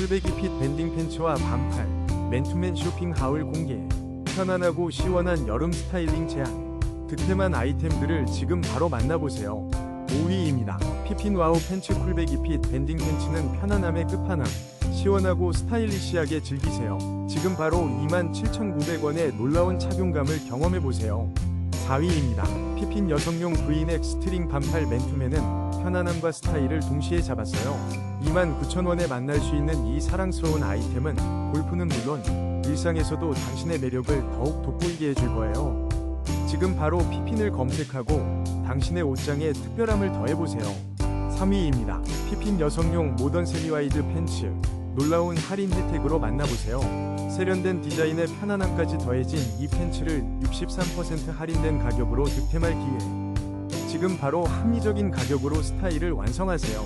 쿨배기 핏 밴딩 팬츠와 반팔, 맨투맨 쇼핑 하울 공개. 편안하고 시원한 여름 스타일링 제안. 득템한 아이템들을 지금 바로 만나보세요. 5위입니다. 피핀 와우 팬츠 쿨배기 핏 밴딩 팬츠는 편안함의 끝판왕. 시원하고 스타일리시하게 즐기세요. 지금 바로 27,900원의 놀라운 착용감을 경험해보세요. 4위입니다. 피핀 여성용 브이넥 스트링 반팔 맨투맨은 편안함과 스타일을 동시에 잡았어요. 29,000원에 만날 수 있는 이 사랑스러운 아이템은 골프는 물론 일상에서도 당신의 매력을 더욱 돋보이게 해줄 거예요. 지금 바로 피핀을 검색하고 당신의 옷장에 특별함을 더해보세요. 3위입니다. 피핀 여성용 모던 세미와이드 팬츠. 놀라운 할인 혜택으로 만나보세요. 세련된 디자인에 편안함까지 더해진 이 팬츠를 63% 할인된 가격으로 득템할 기회. 지금 바로 합리적인 가격으로 스타일을 완성하세요.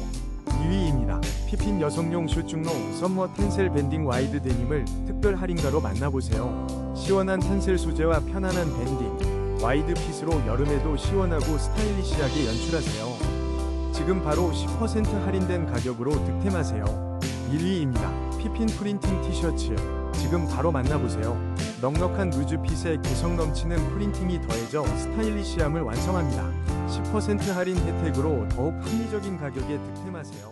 2위입니다. 피핀 여성용 슈중로 썸머 텐셀 밴딩 와이드 데님을 특별 할인가로 만나보세요. 시원한 텐셀 소재와 편안한 밴딩, 와이드 핏으로 여름에도 시원하고 스타일리시하게 연출하세요. 지금 바로 10% 할인된 가격으로 득템하세요. 1위입니다. 피핀 프린팅 티셔츠. 지금 바로 만나보세요. 넉넉한 루즈 핏에 개성 넘치는 프린팅이 더해져 스타일리시함을 완성합니다. 10% 할인 혜택으로 더욱 합리적인 가격에 득템하세요.